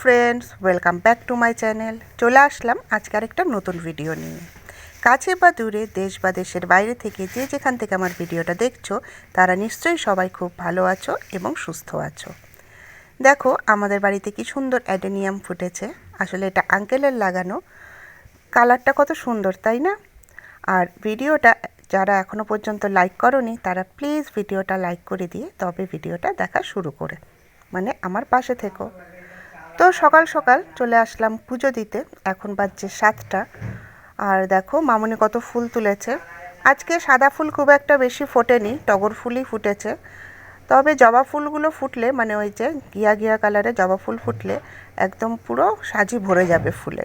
Friends welcome back to my channel চলে আসলাম আজকে আরেকটা নতুন ভিডিও নিয়ে। কাছে বা দূরে, দেশ বা দেশের বাইরে থেকে যে যেখান থেকে আমার ভিডিওটা দেখছ, তারা নিশ্চয়ই সবাই খুব ভালো আছো এবং সুস্থ আছো। দেখো, আমাদের বাড়িতে কি সুন্দর অ্যাডেনিয়াম ফুটেছে। আসলে এটা আঙ্কেলের লাগানো। কালারটা কত সুন্দর, তাই না? আর ভিডিওটা যারা এখনও পর্যন্ত লাইক করনি, তারা প্লিজ ভিডিওটা লাইক করে দিয়ে তবে ভিডিওটা দেখা শুরু করে। মানে আমার পাশে থেকো। তো সকাল সকাল চলে আসলাম পুজো দিতে। এখন বাজছে সাতটা। আর দেখো, মামনি কত ফুল তুলেছে। আজকে সাদা ফুল খুব একটা বেশি ফোটেনি, টগর ফুলই ফুটেছে। তবে জবা ফুলগুলো ফুটলে মানে ওই যে গিয়া গিয়া কালারে জবা ফুল ফুটলে একদম পুরো সাজি ভরে যাবে ফুলে।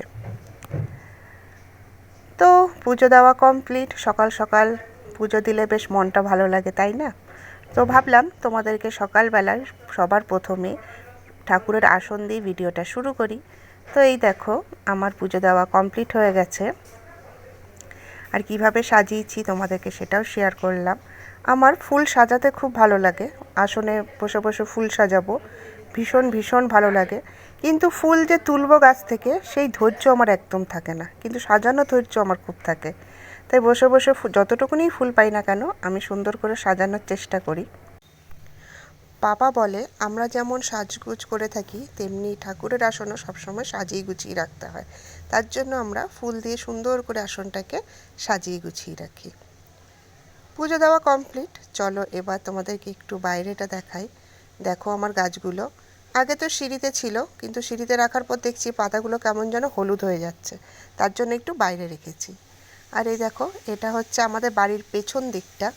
তো পুজো দেওয়া কমপ্লিট, সকাল সকাল পুজো দিলে বেশ মনটা ভালো লাগে, তাই না? তো ভাবলাম তোমাদেরকে সকালবেলায় সবার প্রথমে ঠাকুরের আসন দিয়ে ভিডিওটা শুরু করি। তো এই দেখো, আমার পুজো দেওয়া কমপ্লিট হয়ে গেছে। আর কীভাবে সাজিয়েছি তোমাদেরকে সেটাও শেয়ার করলাম। আমার ফুল সাজাতে খুব ভালো লাগে। আসনে বসে বসে ফুল সাজাবো। ভীষণ ভীষণ ভালো লাগে। কিন্তু ফুল যে তুলবো গাছ থেকে, সেই ধৈর্য আমার একদম থাকে না। কিন্তু সাজানো ধৈর্য আমার খুব থাকে। তাই বসে বসে যতটুকুনি ফুল পাই না কেন, আমি সুন্দর করে সাজানোর চেষ্টা করি। বাবা বলে, আমরা যেমন সাজগুজ করে থাকি, তেমনি ঠাকুরের আসনও সবসময় সাজিয়ে গুছিয়ে রাখতে হয়। তার জন্য আমরা ফুল দিয়ে সুন্দর করে আসনটাকে সাজিয়ে গুছিয়ে রাখি। পুজো দেওয়া কমপ্লিট। চলো এবার তোমাদেরকে একটু বাইরেটা দেখাই। দেখো আমার গাছগুলো। আগে তো সিঁড়িতে ছিল, কিন্তু সিঁড়িতে রাখার পর দেখছি পাতাগুলো কেমন যেন হলুদ হয়ে যাচ্ছে। তার জন্য একটু বাইরে রেখেছি। আর এই দেখো, এটা হচ্ছে আমাদের বাড়ির পেছন দিকটা।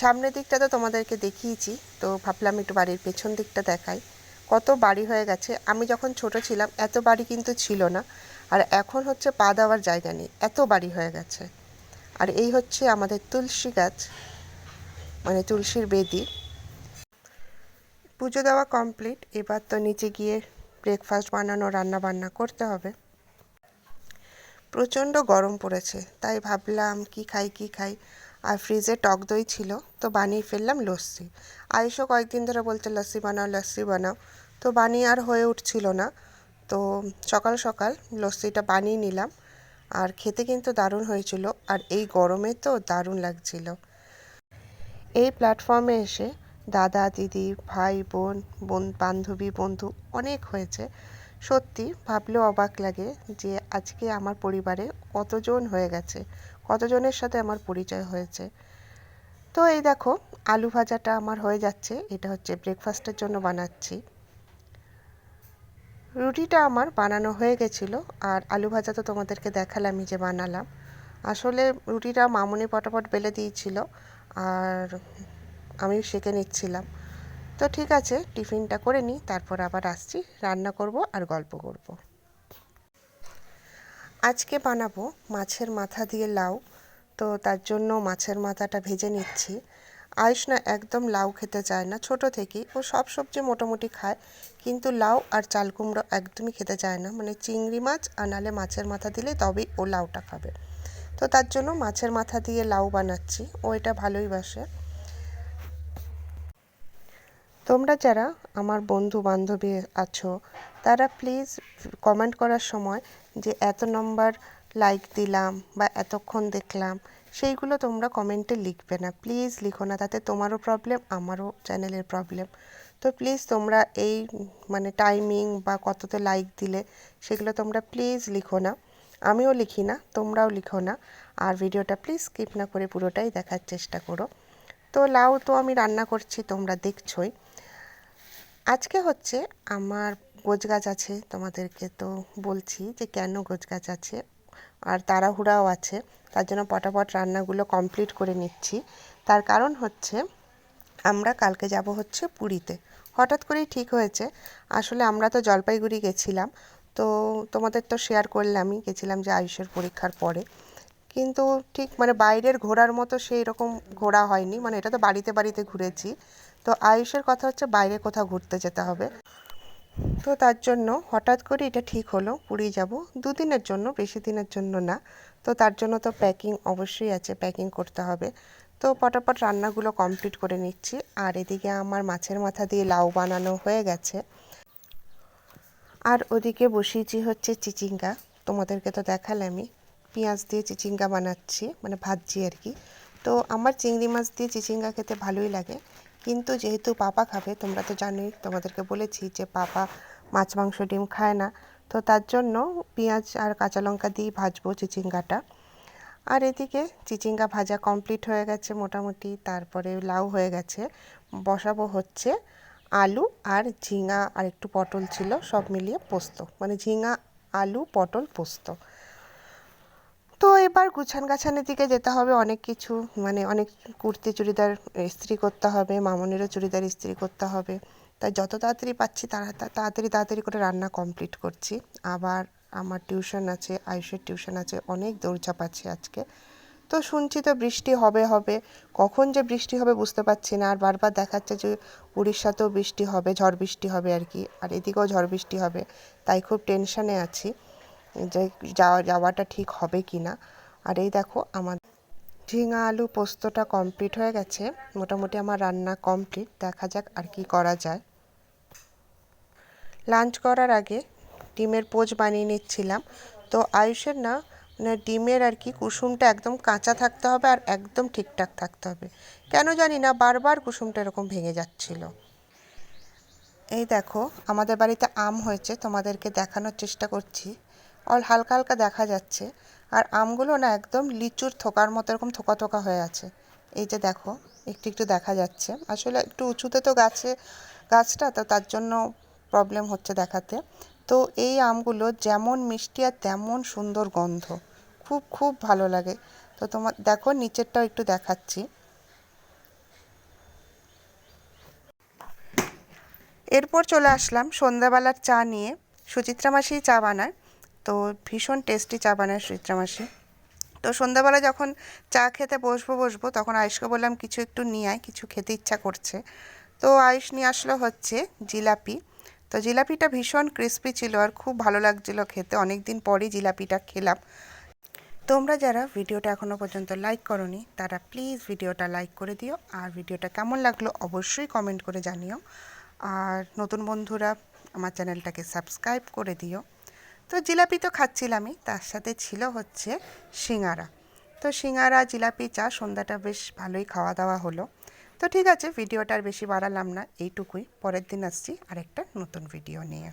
সামনের দিকটা তো তোমাদেরকে দেখিয়েছি, তো ভাবলাম একটু বাড়ির পেছন দিকটা দেখাই। কত বাড়ি হয়ে গেছে, আমি যখন ছোট ছিলাম এত বাড়ি কিন্তু ছিল না, আর এখন হচ্ছে পা দেওয়ার জায়গা নেই, এত বাড়ি হয়ে গেছে। আর এই হচ্ছে আমাদের তুলসী গাছ মানে তুলসীর বেদি। পুজো দেওয়া কমপ্লিট, এবার তো নিচে গিয়ে ব্রেকফাস্ট বানানো, রান্না বান্না করতে হবে। প্রচণ্ড গরম পড়েছে, তাই ভাবলাম কি খাই কি খাই। আর ফ্রিজে টক দই ছিল, তো বানিয়ে ফেললাম লস্যি। আয়ুষও কয়েকদিন ধরে বলছে, লস্যি বানাও লস্যি বানাও। তো বানিয়ে আর হয়ে উঠছিল না। তো সকাল সকাল লস্যিটা বানিয়ে নিলাম। আর খেতে কিন্তু দারুণ হয়েছিল, আর এই গরমে তো দারুণ লাগছিল। এই প্ল্যাটফর্মে এসে দাদা, দিদি, ভাই, বোন বোন, বান্ধবী, বন্ধু অনেক হয়েছে। সত্যি ভাবলেও অবাক লাগে যে আজকে আমার পরিবারে কতজন হয়ে গেছে, কতজনের সাথে আমার পরিচয় হয়েছে। তো এই দেখো, আলু ভাজাটা আমার হয়ে যাচ্ছে, এটা হচ্ছে ব্রেকফাস্টের জন্য বানাচ্ছি। রুটিটা আমার বানানো হয়ে গেছিল, আর আলু ভাজা তো তোমাদেরকে দেখালামই যে বানালাম। আসলে রুটিটা মামুনি পটাপট বেলে দিয়েছিল, আর আমি সেঁকে নিচ্ছিলাম। তো ঠিক আছে, টিফিনটা করে নিই, তারপর আবার আসছি, রান্না করব আর গল্প করব। আজকে বানাবো মাছের মাথা দিয়ে লাউ, তো তার জন্য মাছের মাথাটা ভেজে নিচ্ছি। আয়ুষ না একদম লাউ খেতে চায় না, ছোট থেকেই। ও সব সবজি মোটামুটি খায়, কিন্তু লাউ আর চাল কুমড়ো একদমই খেতে চায় না। মানে চিংড়ি মাছ আর নালে মাছের মাথা দিলে তবেই ও লাউটা খাবে। তো তার জন্য মাছের মাথা দিয়ে লাউ বানাচ্ছি, ও এটা ভালোই বাসে। তোমরা যারা আমার বন্ধু বান্ধবী আছো, তারা প্লিজ কমেন্ট করার সময় যে এত নম্বর লাইক দিলাম বা এতক্ষণ দেখলাম, সেইগুলো তোমরা কমেন্টে লিখবে না। প্লিজ লিখো না, তাতে তোমারও প্রবলেম আমারও চ্যানেলের প্রবলেম তো প্লিজ তোমরা এই মানে টাইমিং বা কততে লাইক দিলে, সেগুলো তোমরা প্লিজ লিখো না। আমিও লিখি না, তোমরাও লিখো না। আর ভিডিওটা প্লিজ স্কিপ না করে পুরোটাই দেখার চেষ্টা করো। তো লাউ তো আমি রান্না করছি, তোমরা দেখছোই। আজকে হচ্ছে আমার গোছ গাছ আছে, তোমাদেরকে তো বলছি যে কেন গোছ গাছ আছে আর তাড়াহুড়াও আছে, তার জন্য পটাপট রান্নাগুলো কমপ্লিট করে নিচ্ছি। তার কারণ হচ্ছে আমরা কালকে যাব হচ্ছে পুরীতে। হঠাৎ করেই ঠিক হয়েছে, আসলে আমরা তো জলপাইগুড়ি গেছিলাম, তো তোমাদের তো শেয়ার করলামই, গেছিলাম যে আয়ুষের পরীক্ষার পরে। কিন্তু ঠিক মানে বাইরের ঘোরার মতো সেই রকম ঘোরা হয়নি মানে এটা তো বাড়িতে বাড়িতে ঘুরেছি। তো আয়ুষের কথা হচ্ছে বাইরে কোথাও ঘুরতে যেতে হবে। তো তার জন্য হঠাৎ করে এটা ঠিক হলো পুরী যাব। দুদিনের জন্য, বেশি দিনের জন্য না। তো তার জন্য তো প্যাকিং অবশ্যই আছে প্যাকিং করতে হবে। তো পটাপট রান্নাগুলো কমপ্লিট করে নিচ্ছি। আর এদিকে আমার মাছের মাথা দিয়ে লাউ বানানো হয়ে গেছে। আর ওদিকে বসিয়েছি হচ্ছে চিচিঙ্গা। তোমাদেরকে তো দেখালামই পেঁয়াজ দিয়ে চিচিঙ্গা বানাচ্ছি মানে ভাজছি আর কি। তো আমার চিংড়ি মাছ দিয়ে চিচিঙ্গা খেতে ভালোই লাগে। কিন্তু যেহেতু পাপা খাবে, তোমরা তো জানোই, তোমাদেরকে বলেছি যে পাপা মাছ, মাংস, ডিম খায় না। তো তার জন্য পেঁয়াজ আর কাঁচা লঙ্কা দিয়ে ভাজবো চিচিঙ্গাটা। আর এদিকে চিচিঙ্গা ভাজা কমপ্লিট হয়ে গেছে মোটামুটি, তারপরে লাউ হয়ে গেছে, বসাবো হচ্ছে আলু আর ঝিঙা আর একটু পটল ছিল, সব মিলিয়ে পোস্ত মানে ঝিঙা, আলু, পটল, পোস্ত। তো এবার গুছান গাছানের দিকে যেতে হবে অনেক কিছু। মানে অনেক কুর্তি চুড়িদার ইস্ত্রি করতে হবে, মামনেরও চুড়িদার ইস্ত্রি করতে হবে। তাই যত তাড়াতাড়ি পাচ্ছি তারা তাড়াতাড়ি তাড়াতাড়ি করে রান্না কমপ্লিট করছি। আবার আমার টিউশন আছে, আয়ুষের টিউশন আছে, অনেক দৌড়চাপ আছে আজকে। তো শুনছি তো বৃষ্টি হবে হবে। কখন যে বৃষ্টি হবে বুঝতে পারছি না। আর বারবার দেখাচ্ছে যে উড়িষ্যাতেও বৃষ্টি হবে, ঝড় বৃষ্টি হবে আর কি। আর এদিকেও ঝড় বৃষ্টি হবে, তাই খুব টেনশানে আছি। যে যাওয়া, যাওয়াটা ঠিক হবে কি না। আর এই দেখো আমার ঝিঙা আলু পোস্তটা কমপ্লিট হয়ে গেছে। মোটামুটি আমার রান্না কমপ্লিট দেখা যাক আর কি করা যায়। লাঞ্চ করার আগে ডিমের পোচ বানিয়ে নিচ্ছিলাম। তো আয়ুষের না মানে ডিমের আর কি কুসুমটা একদম কাঁচা থাকতে হবে আর একদম ঠিকঠাক থাকতে হবে। কেন জানি না, বারবার কুসুমটা এরকম ভেঙে যাচ্ছিল। এই দেখো, আমাদের বাড়িতে আম হয়েছে। তোমাদেরকে দেখানোর চেষ্টা করছি। অল হালকা হালকা দেখা যাচ্ছে। আর আমগুলো না একদম লিচুর থোকার মতো এরকম থোকা থোকা হয়ে আছে। এই যে দেখো, একটু একটু দেখা যাচ্ছে। আসলে একটু উঁচুতে তো গাছে, গাছটা, তো তার জন্য প্রবলেম হচ্ছে দেখাতে। তো এই আমগুলো যেমন মিষ্টি আর তেমন সুন্দর গন্ধ। খুব খুব ভালো লাগে। তো তোমার, দেখো, নিচেরটাও একটু দেখাচ্ছি। এরপর চলে আসলাম সন্ধ্যাবেলার চা নিয়ে। সুচিত্রা মাসি চা বানায়। তো ভীষণ টেস্টি চা বানায় সুচিত্রা মাসি। তো সন্ধ্যাবেলা যখন চা খেতে বসবো বসবো, তখন আয়ুষকে বললাম, কিছু একটু নিয়ে আয়, কিছু খেতে ইচ্ছা করছে। তো আয়ুষ নিয়ে আসলো হচ্ছে জিলাপি। তো জিলাপিটা ভীষণ ক্রিস্পি ছিল আর খুব ভালো লাগছিল খেতে। অনেক দিন পরই জিলাপিটা খেলাম। তোমরা যারা ভিডিওটা এখনও পর্যন্ত লাইক করনি, তারা প্লিজ ভিডিওটা লাইক করে দিও। আর ভিডিওটা কেমন লাগল অবশ্যই কমেন্ট করে জানিও। আর নতুন বন্ধুরা, আমার চ্যানেলটাকে সাবস্ক্রাইব করে দিও। তো জিলাপি তো খাচ্ছিলামই, তার সাথে ছিল হচ্ছে সিঙ্গারা। তো সিঙ্গারা, জিলাপি, চা, সন্ধ্যাটা বেশ ভালোই খাওয়া দাওয়া হলো। তো ঠিক আছে, ভিডিওটা আর বেশি বাড়ালাম না, এইটুকুই। পরের দিন আসছি আরেকটা নতুন ভিডিও নিয়ে।